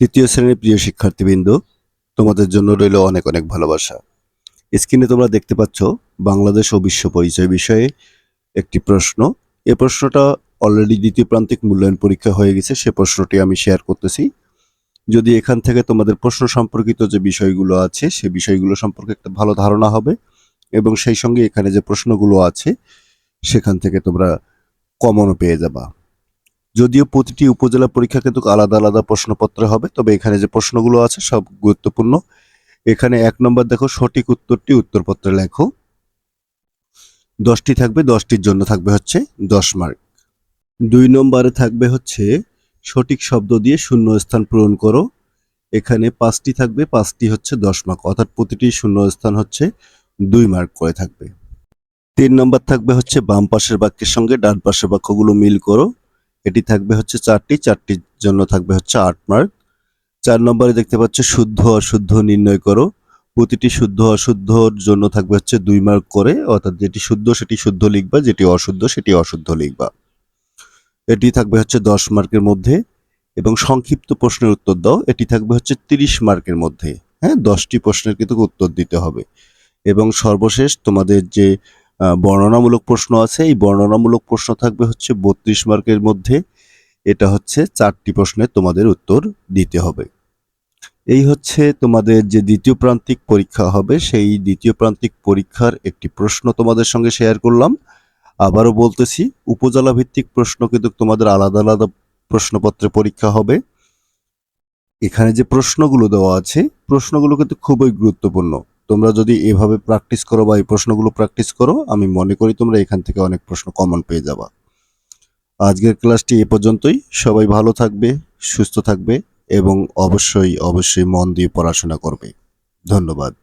তৃতীয় শ্রেণির প্রিয় শিক্ষার্থীবৃন্দ, তোমাদের জন্য রইল অনেক অনেক ভালোবাসা। স্ক্রিনে তোমরা দেখতে পাচ্ছ বাংলাদেশ ও বিশ্ব পরিচয় বিষয়ে একটি প্রশ্ন। এ প্রশ্নটা অলরেডি দ্বিতীয় প্রান্তিক মূল্যায়ন পরীক্ষা হয়ে গেছে, সে প্রশ্নটি আমি শেয়ার করতেছি। যদি এখান থেকে তোমাদের প্রশ্ন সম্পর্কিত যে বিষয়গুলো আছে, সে বিষয়গুলো সম্পর্কে একটা ভালো ধারণা হবে এবং সেই সঙ্গে এখানে যে প্রশ্নগুলো আছে, সেখান থেকে তোমরা কমনও পেয়ে যাবা। যদিও প্রতিটি উপজেলা পরীক্ষা কিন্তু আলাদা আলাদা প্রশ্নপত্র হবে, তবে এখানে যে প্রশ্নগুলো আছে সব গুরুত্বপূর্ণ। এখানে এক নম্বর দেখো, সঠিক উত্তরটি উত্তরপত্রে লেখো। দশটি থাকবে, দশটির জন্য থাকবে হচ্ছে দশ মার্ক। দুই নম্বরে থাকবে হচ্ছে, সঠিক শব্দ দিয়ে শূন্য স্থান পূরণ করো। এখানে পাঁচটি থাকবে, পাঁচটি হচ্ছে দশ মার্ক, অর্থাৎ প্রতিটি শূন্য স্থান হচ্ছে দুই মার্ক করে থাকবে। তিন নম্বর থাকবে হচ্ছে বাম পাশের বাক্যের সঙ্গে ডান পাশের বাক্যগুলো মিল করো। এটি থাকবে হচ্ছে চারটি, চারটির জন্য থাকবে হচ্ছে আট মার্ক চার নম্বরে দেখতে পাচ্ছ শুদ্ধ, অশুদ্ধ নির্ণয় করো। প্রতিটি শুদ্ধ, অশুদ্ধর জন্য থাকবে হচ্ছে দুই মার্ক করে, অর্থাৎ যেটি শুদ্ধ সেটি শুদ্ধ লিখবা, যেটি অশুদ্ধ সেটি অশুদ্ধ লিখবা। এটি থাকবে হচ্ছে দশ মার্কের মধ্যে এবং সংক্ষিপ্ত প্রশ্নের উত্তর দাও। এটি থাকবে হচ্ছে তিরিশ মার্কের মধ্যে হ্যাঁ? দশটি প্রশ্নের কিন্তু উত্তর দিতে হবে। এবং সর্বশেষ তোমাদের যে বর্ণনামূলক প্রশ্ন আছে। এই বর্ণনামূলক প্রশ্ন থাকবে হচ্ছে বত্রিশ মার্কের মধ্যে। এটা হচ্ছে চারটি প্রশ্নের তোমাদের উত্তর দিতে হবে। এই হচ্ছে তোমাদের যে দ্বিতীয় প্রান্তিক পরীক্ষা হবে, সেই দ্বিতীয় প্রান্তিক পরীক্ষার একটি প্রশ্ন তোমাদের সঙ্গে শেয়ার করলাম। আবারও বলতেছি, উপজেলা ভিত্তিক প্রশ্ন কিন্তু তোমাদের আলাদা আলাদা প্রশ্নপত্রে পরীক্ষা হবে। এখানে যে প্রশ্নগুলো দেওয়া আছে, প্রশ্নগুলো কিন্তু খুবই গুরুত্বপূর্ণ। তোমরা যদি এভাবে প্র্যাকটিস করো বা এই প্রশ্নগুলো প্র্যাকটিস করো, আমি মনে করি তোমরা এখান থেকে অনেক প্রশ্ন কমন পেয়ে যাবা। আজকের ক্লাসটি এ পর্যন্তই। সবাই ভালো থাকবে, সুস্থ থাকবে এবং অবশ্যই অবশ্যই মন দিয়ে পড়াশোনা করবে। ধন্যবাদ।